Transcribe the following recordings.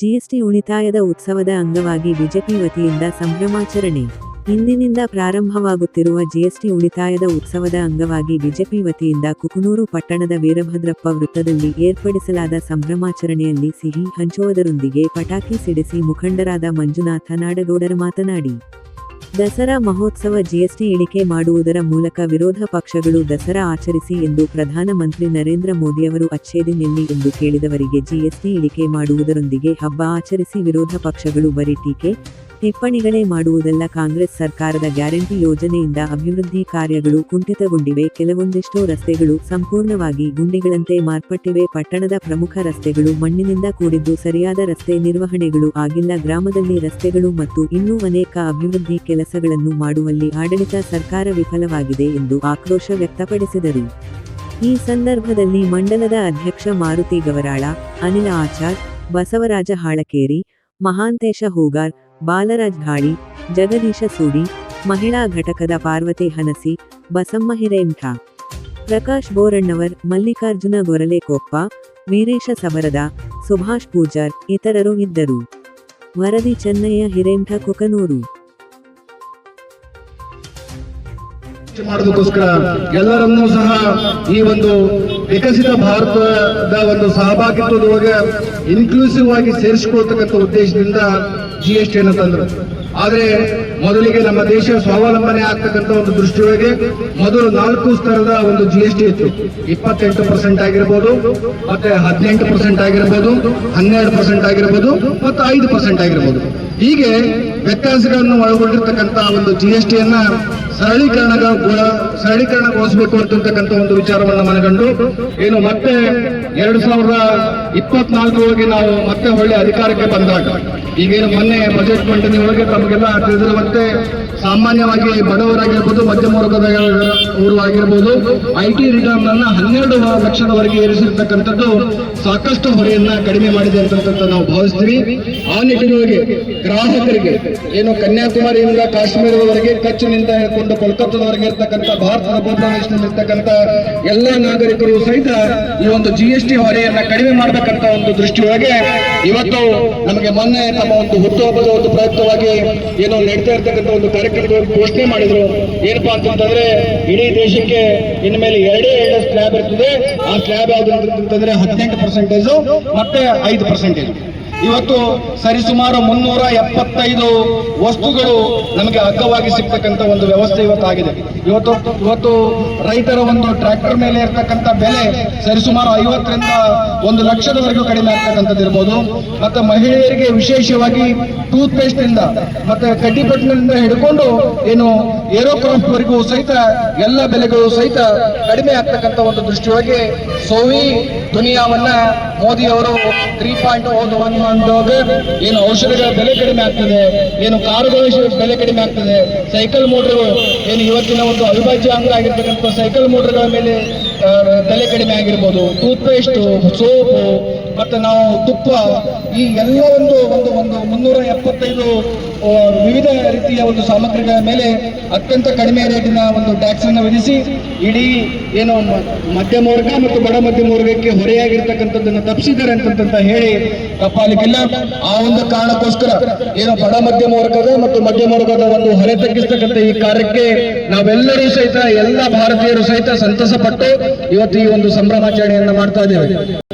GST ಉಳಿತಾಯದ ಉತ್ಸವದ ಅಂಗವಾಗಿ ಬಿಜೆಪಿ ವತಿಯಿಂದ ಸಂಭ್ರಮಾಚರಣೆ. ಇಂದಿನಿಂದ ಪ್ರಾರಂಭವಾಗುತ್ತಿರುವ ಜಿಎಸ್ಟಿ ಉಳಿತಾಯದ ಉತ್ಸವದ ಅಂಗವಾಗಿ ಬಿಜೆಪಿ ವತಿಯಿಂದ ಕುಕನೂರು ಪಟ್ಟಣದ ವೀರಭದ್ರಪ್ಪ ವೃತ್ತದಲ್ಲಿ ಏರ್ಪಡಿಸಲಾದ ಸಂಭ್ರಮಾಚರಣೆಯಲ್ಲಿ ಸಿಹಿ ಹಂಚುವುದರೊಂದಿಗೆ ಪಟಾಕಿ ಸಿಡಿಸಿ ಮುಖಂಡರಾದ ಮಂಜುನಾಥ ನಾಡಗೌಡರು ಮಾತನಾಡಿ. ದಸರಾ ಮಹೋತ್ಸವ ಜಿಎಸ್ಟಿ ಇಳಿಕೆ ಮಾಡುವುದರ ಮೂಲಕ ವಿರೋಧ ಪಕ್ಷಗಳು ದಸರಾ ಆಚರಿಸಿ ಎಂದು ಪ್ರಧಾನಮಂತ್ರಿ ನರೇಂದ್ರ ಮೋದಿಯವರು ಅಚ್ಛೇದಿನೆಲ್ಲಿ ಎಂದು ಕೇಳಿದವರಿಗೆ ಜಿಎಸ್ಟಿ ಇಳಿಕೆ ಮಾಡುವುದರೊಂದಿಗೆ ಹಬ್ಬ ಆಚರಿಸಿ ವಿರೋಧ ಪಕ್ಷಗಳು ಬರೀ ಟೀಕೆ ಟಿಪ್ಪಣಿಗಳೇ ಮಾಡುವುದಲ್ಲ ಕಾಂಗ್ರೆಸ್ ಸರ್ಕಾರದ ಗ್ಯಾರಂಟಿ ಯೋಜನೆಯಿಂದ ಅಭಿವೃದ್ಧಿ ಕಾರ್ಯಗಳು ಕುಂಠಿತಗೊಂಡಿವೆ. ಕೆಲವೊಂದಿಷ್ಟೋ ರಸ್ತೆಗಳು ಸಂಪೂರ್ಣವಾಗಿ ಗುಂಡಿಗಳಂತೆ ಮಾರ್ಪಟ್ಟಿವೆ. ಪಟ್ಟಣದ ಪ್ರಮುಖ ರಸ್ತೆಗಳು ಮಣ್ಣಿನಿಂದ ಕೂಡಿದ್ದು ಸರಿಯಾದ ರಸ್ತೆ ನಿರ್ವಹಣೆಗಳು ಆಗಿಲ್ಲ. ಗ್ರಾಮದಲ್ಲಿ ರಸ್ತೆಗಳು ಮತ್ತು ಇನ್ನೂ ಅನೇಕ ಅಭಿವೃದ್ಧಿ ಕೆಲಸಗಳನ್ನು ಮಾಡುವಲ್ಲಿ ಆಡಳಿತ ಸರ್ಕಾರ ವಿಫಲವಾಗಿದೆ ಎಂದು ಆಕ್ರೋಶ ವ್ಯಕ್ತಪಡಿಸಿದರು. ಈ ಸಂದರ್ಭದಲ್ಲಿ ಮಂಡಲದ ಅಧ್ಯಕ್ಷ ಮಾರುತಿ ಗವರಾಳ, ಅನಿಲ ಆಚಾರ್, ಬಸವರಾಜ ಹಾಳಕೇರಿ, ಮಹಾಂತೇಶ ಹೂಗಾರ್ ಬಾಲರಾಜ್ ಘಾಳಿ ಜಗದೀಶ ಸೂಡಿ ಮಹಿಳಾ ಘಟಕದ ಪಾರ್ವತಿ ಹನಸಿ, ಬಸಮ್ಮ ಹಿರೇಮಠ ಪ್ರಕಾಶ್ ಬೋರಣ್ಣವರ್, ಮಲ್ಲಿಕಾರ್ಜುನ ಗೊರಲೆಕೊಪ್ಪ, ವೀರೇಶ ಸಬರದ, ಸುಭಾಷ್ ಪೂಜಾರ್ ಇತರರು ಇದ್ದರು. ವರದಿ ಚೆನ್ನಯ್ಯ ಹಿರೇಂಠ ಕುಕನೂರು. ಮಾಡೋದಕ್ಕೋಸ್ಕರ ಎಲ್ಲರನ್ನೂ ಸಹ ಈ ಒಂದು ವಿಕಸಿತ ಭಾರತದ ಒಂದು ಸಹಭಾಗಿತ್ವದೊಳಗೆ ಇನ್ಕ್ಲೂಸಿವ್ ಆಗಿ ಸೇರಿಸಿಕೊಳ್ತಕ್ಕಂಥ ಉದ್ದೇಶದಿಂದ ಜಿ ಎಸ್ ಟಿ ತಂದರು. ಆದರೆ ಮೊದಲಿಗೆ ನಮ್ಮ ದೇಶ ಸ್ವಾವಲಂಬನೆ ಆಗ್ತಕ್ಕಂಥ ಒಂದು ದೃಷ್ಟಿಯೊಳಗೆ ಮೊದಲು ನಾಲ್ಕು ಸ್ತರದ ಒಂದು ಜಿ ಎಸ್ ಟಿ ಇತ್ತು. ಇಪ್ಪತ್ತೆಂಟು ಪರ್ಸೆಂಟ್ ಆಗಿರ್ಬೋದು, ಮತ್ತೆ ಹದಿನೆಂಟು ಪರ್ಸೆಂಟ್ ಆಗಿರ್ಬೋದು, ಹನ್ನೆರಡು ಪರ್ಸೆಂಟ್ ಆಗಿರ್ಬೋದು, ಮತ್ತು ಐದು ಪರ್ಸೆಂಟ್ ಆಗಿರ್ಬೋದು. ಹೀಗೆ ವ್ಯತ್ಯಾಸಗಳನ್ನು ಒಳಗೊಂಡಿರ್ತಕ್ಕಂಥ ಒಂದು ಜಿ ಎಸ್ ಟಿಯನ್ನ ಸರಳೀಕರಣ ಸರಳೀಕರಣಗೊಳಿಸಬೇಕು ಅಂತಕ್ಕಂಥ ಒಂದು ವಿಚಾರವನ್ನು ಮನಗಂಡು, ಏನು ಮತ್ತೆ ಎರಡು ಸಾವಿರದ ಇಪ್ಪತ್ನಾಲ್ಕರೊಳಗೆ ನಾವು ಮತ್ತೆ ಒಳ್ಳೆ ಅಧಿಕಾರಕ್ಕೆ ಬಂದಾಗ, ಈಗೇನು ಮೊನ್ನೆ ಬಜೆಟ್ ಮಂಡನೆ ಒಳಗೆ ತಮಗೆಲ್ಲ ತಿಳಿದಿರುವಂತೆ ಸಾಮಾನ್ಯವಾಗಿ ಬಡವರಾಗಿರ್ಬೋದು, ಮಧ್ಯಮ ವರ್ಗದವರು ಆಗಿರ್ಬೋದು ಐ ಟಿ ರಿಟರ್ನ್ ಅನ್ನ ಹನ್ನೆರಡು ಲಕ್ಷದವರೆಗೆ ಏರಿಸಿರ್ತಕ್ಕಂಥದ್ದು ಸಾಕಷ್ಟು ಹೊರೆಯನ್ನ ಕಡಿಮೆ ಮಾಡಿದೆ ಅಂತಕ್ಕಂಥ ನಾವು ಭಾವಿಸ್ತೀವಿ. ಆ ನಿಟ್ಟಿನೊಳಗೆ ಗ್ರಾಹಕರಿಗೆ, ಏನು ಕನ್ಯಾಕುಮಾರಿಯಿಂದ ಕಾಶ್ಮೀರದವರೆಗೆ ಕಚ್ಚಿನಿಂದ ಹಿಡ್ಕೊಂಡು ಕೋಲ್ಕತ್ತಾದವರೆಗೆ ಇರ್ತಕ್ಕಂಥ ಭಾರತದ ಬೋರ್ಡರ್ನಲ್ಲಿ ಇರ್ತಕ್ಕಂಥ ಎಲ್ಲ ನಾಗರಿಕರು ಸಹಿತ ಈ ಒಂದು ಜಿ ಎಸ್ ಟಿ ಹೊರೆಯನ್ನ ಕಡಿಮೆ ಮಾಡಬೇಕಂತ ಒಂದು ದೃಷ್ಟಿಯೊಳಗೆ ಇವತ್ತು ನಮಗೆ ಮೊನ್ನೆ ತಮ್ಮ ಒಂದು ಹುಟ್ಟುಹಬ್ಬದ ಒಂದು ಪ್ರಯುಕ್ತವಾಗಿ ಏನು ನಡೀತಾ ಇರ್ತಕ್ಕಂಥ ಒಂದು ಕಾರ್ಯಕ್ರಮದ ಘೋಷಣೆ ಮಾಡಿದ್ರು. ಏನಪ್ಪಾ ಅಂತಂತಂದ್ರೆ, ಇಡೀ ದೇಶಕ್ಕೆ ಇನ್ಮೇಲೆ ಮೇಲೆ ಎರಡೇ ಎರಡು ಸ್ಲ್ಯಾಬ್ ಇರ್ತದೆ. ಆ ಸ್ಲ್ಯಾಬ್ ಯಾವ್ದು ಅಂತಂದ್ರೆ ಹದಿನೆಂಟು ಪರ್ಸೆಂಟೇಜು ಮತ್ತೆ ಐದು ಪರ್ಸೆಂಟೇಜ್ ಇವತ್ತು ಸರಿಸುಮಾರು ಮುನ್ನೂರ ಎಪ್ಪತ್ತೈದು ವಸ್ತುಗಳು ನಮಗೆ ಅಗ್ಗವಾಗಿ ಸಿಗ್ತಕ್ಕಂಥ ಒಂದು ವ್ಯವಸ್ಥೆ ಇವತ್ತಾಗಿದೆ. ಇವತ್ತು ಇವತ್ತು ರೈತರ ಒಂದು ಟ್ರ್ಯಾಕ್ಟರ್ ಮೇಲೆ ಇರ್ತಕ್ಕಂಥ ಬೆಲೆ ಸರಿಸುಮಾರು ಐವತ್ತರಿಂದ ಒಂದು ಲಕ್ಷದವರೆಗೂ ಕಡಿಮೆ ಆಗ್ತಕ್ಕಂಥದ್ದು ಇರ್ಬೋದು. ಮತ್ತು ಮಹಿಳೆಯರಿಗೆ ವಿಶೇಷವಾಗಿ ಟೂತ್ ಪೇಸ್ಟ್ ಇಂದ ಮತ್ತೆ ಕಡ್ಡಿಪಟ್ಟಿನಿಂದ ಹಿಡ್ಕೊಂಡು ಏನು ಏರೋಕ್ರಾಫ್ಟ್ ವರೆಗೂ ಸಹಿತ ಎಲ್ಲ ಬೆಲೆಗಳು ಸಹಿತ ಕಡಿಮೆ ಆಗ್ತಕ್ಕಂಥ ಒಂದು ದೃಷ್ಟಿಯೊಳಗೆ ಸೋವಿ ದುನಿಯಾವನ್ನ ಮೋದಿ ಅವರು ತ್ರೀ ಪಾಯಿಂಟ್ ಒನ್ ಅಂದಾಗ ಏನು ಔಷಧಿಗಳ ಬೆಲೆ ಕಡಿಮೆ ಆಗ್ತದೆ, ಏನು ಕಾರುಗಳ ಬೆಲೆ ಕಡಿಮೆ ಆಗ್ತದೆ ಸೈಕಲ್ ಮೋಟರ್ಗಳು ಏನು ಇವತ್ತಿನ ಒಂದು ಅವಿಭಾಜ್ಯ ಅಂಗ ಆಗಿರ್ತಕ್ಕಂಥ ಸೈಕಲ್ ಮೋಟರ್ಗಳ ಮೇಲೆ ಬೆಲೆ ಕಡಿಮೆ ಆಗಿರ್ಬೋದು. ಟೂತ್ ಪೇಸ್ಟು ಸೋಪು ಮತ್ತೆ ನಾವು ತುಪ್ಪ ಈ ಎಲ್ಲ ಒಂದು ಒಂದು ಒಂದು ಮುನ್ನೂರ ಎಪ್ಪತ್ತೈದು ವಿವಿಧ ರೀತಿಯ ಒಂದು ಸಾಮಗ್ರಿಗಳ ಮೇಲೆ ಅತ್ಯಂತ ಕಡಿಮೆ ರೇಟಿನ ಒಂದು ಟ್ಯಾಕ್ಸ್ ಅನ್ನು ವಿಧಿಸಿ ಇಡೀ ಏನು ಮಧ್ಯಮ ವರ್ಗ ಮತ್ತು ಬಡ ಮಧ್ಯಮ ವರ್ಗಕ್ಕೆ ಹೊರೆಯಾಗಿರ್ತಕ್ಕಂಥದ್ದನ್ನು ತಪ್ಪಿಸಿದ್ದಾರೆ ಅಂತಂತ ಹೇಳಿ ತಪ್ಪಾಲಿಕ್ಕಿಲ್ಲ ಆ ಒಂದು ಕಾರಣಕ್ಕೋಸ್ಕರ ಏನು ಬಡ ಮಧ್ಯಮ ವರ್ಗದ ಮತ್ತು ಮಧ್ಯಮ ವರ್ಗದ ಒಂದು ಹೊರೆ ತಗ್ಗಿಸ್ತಕ್ಕಂಥ ಈ ಕಾರ್ಯಕ್ಕೆ ನಾವೆಲ್ಲರೂ ಸಹಿತ, ಎಲ್ಲ ಭಾರತೀಯರು ಸಹಿತ ಸಂತಸ ಪಟ್ಟು ಇವತ್ತು ಈ ಒಂದು ಸಂಭ್ರಮಾಚರಣೆಯನ್ನು ಮಾಡ್ತಾ ಇದ್ದೇವೆ.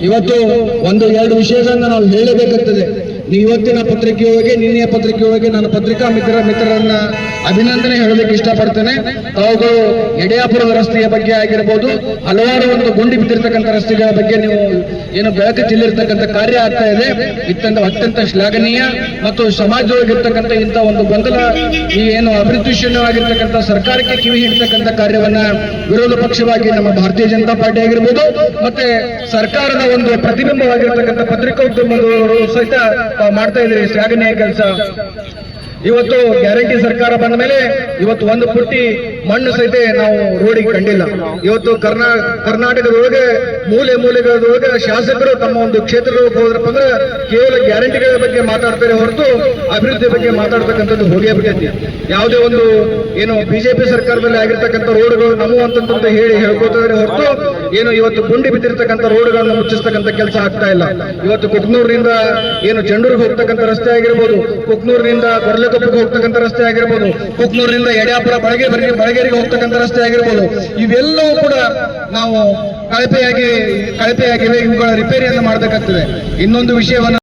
ಇವತ್ತು ಒಂದು ಎರಡು ವಿಷಯಗಳನ್ನು ನಾವು ಹೇಳಬೇಕಾಗ್ತದೆ. ಇವತ್ತಿನ ಪತ್ರಿಕೆಯೊಳಗೆ ನಿನ್ನೆಯ ಪತ್ರಿಕೆಯೊಳಗೆ ನಾನು ಪತ್ರಿಕಾ ಮಿತ್ರ ಮಿತ್ರರನ್ನ ಅಭಿನಂದನೆ ಹೇಳಲಿಕ್ಕೆ ಇಷ್ಟಪಡ್ತೇನೆ. ತಾವುಗಳು ಯಡಿಯಾಪುರದ ರಸ್ತೆಯ ಬಗ್ಗೆ ಆಗಿರ್ಬೋದು, ಹಲವಾರು ಒಂದು ಗುಂಡಿ ಬಿದ್ದಿರ್ತಕ್ಕಂಥ ರಸ್ತೆಗಳ ಬಗ್ಗೆ ನೀವು ಏನು ಬೆಳಕು ಚೆಲ್ಲಿರ್ತಕ್ಕಂಥ ಕಾರ್ಯ ಆಗ್ತಾ ಇದೆ. ಇತ್ತಂತ ಅತ್ಯಂತ ಶ್ಲಾಘನೀಯ ಮತ್ತು ಸಮಾಜದೊಳಗಿರ್ತಕ್ಕಂಥ ಇಂಥ ಒಂದು ಗೊಂದಲ, ಈ ಏನು ಅಭಿವೃದ್ಧಿಶೂನ್ಯವಾಗಿರ್ತಕ್ಕಂಥ ಸರ್ಕಾರಕ್ಕೆ ಕಿವಿ ಹಿಡ್ತಕ್ಕಂಥ ಕಾರ್ಯವನ್ನ ವಿರೋಧ ಪಕ್ಷವಾಗಿ ನಮ್ಮ ಭಾರತೀಯ ಜನತಾ ಪಾರ್ಟಿ ಆಗಿರ್ಬೋದು, ಮತ್ತೆ ಸರ್ಕಾರದ ಒಂದು ಪ್ರತಿಬಿಂಬವಾಗಿರ್ತಕ್ಕಂಥ ಪತ್ರಿಕೋದ್ಯಮದವರು ಸಹಿತ ಮಾಡ್ತಾ ಇದ್ರಿ ಶ್ಲಾಘನೀಯ ಕೆಲಸ. ಇವತ್ತು ಗ್ಯಾರಂಟಿ ಸರ್ಕಾರ ಬಂದ ಮೇಲೆ ಇವತ್ತು ಒಂದು ಪುಟ್ಟಿ ಮಣ್ಣು ಸಹಿತ ನಾವು ರೋಡಿಗೆ ಕಂಡಿಲ್ಲ. ಇವತ್ತು ಕರ್ನಾ ಕರ್ನಾಟಕದೊಳಗೆ ಮೂಲೆ ಮೂಲೆಗಳೊಳಗೆ ಶಾಸಕರು ತಮ್ಮ ಒಂದು ಕ್ಷೇತ್ರಗಳಿಗೆ ಹೋದ್ರಪ್ಪ ಅಂದ್ರೆ ಕೇವಲ ಗ್ಯಾರಂಟಿಗಳ ಬಗ್ಗೆ ಮಾತಾಡ್ತಾರೆ ಹೊರತು ಅಭಿವೃದ್ಧಿ ಬಗ್ಗೆ ಮಾತಾಡ್ತಕ್ಕಂಥದ್ದು ಹೋಗೇ ಬಿಟ್ಟೈತಿ. ಯಾವುದೇ ಒಂದು, ಏನು ಬಿಜೆಪಿ ಸರ್ಕಾರದಲ್ಲಿ ಆಗಿರ್ತಕ್ಕಂಥ ರೋಡ್ಗಳು ನಮ್ಮ ಅಂತಂತ ಹೇಳಿ ಹೇಳ್ಕೊತಾರೆ ಹೊರತು ಏನು ಇವತ್ತು ಗುಂಡಿ ಬಿದ್ದಿರ್ತಕ್ಕಂಥ ರೋಡ್ಗಳನ್ನು ಮುಚ್ಚಿಸ್ತಕ್ಕಂಥ ಕೆಲಸ ಆಗ್ತಾ ಇಲ್ಲ. ಇವತ್ತು ಕುಕ್ನೂರಿನಿಂದ ಏನು ಚೆಂಡೂರಿಗೆ ಹೋಗ್ತಕ್ಕಂಥ ರಸ್ತೆ ಆಗಿರ್ಬೋದು, ಕುಕ್ನೂರಿನಿಂದ ಕೊರಲೆಕೊಪ್ಪಗೆ ಹೋಗ್ತಕ್ಕಂಥ ರಸ್ತೆ ಆಗಿರ್ಬೋದು, ಕುಕ್ನೂರಿನಿಂದ ಯಡಿಯಾಪುರ ಬಳಗೆ ಬಳಗೇರಿಗೆ ಹೋಗ್ತಕ್ಕಂಥ ರಸ್ತೆ ಆಗಿರ್ಬೋದು, ಇವೆಲ್ಲವೂ ಕೂಡ ನಾವು ಕಳಪೆಯಾಗಿ, ಕಳಪೆಯಾಗಿವೆ, ಇವುಗಳ ರಿಪೇರಿಯನ್ನು ಮಾಡಬೇಕಾಗ್ತದೆ. ಇನ್ನೊಂದು ವಿಷಯವನ್ನ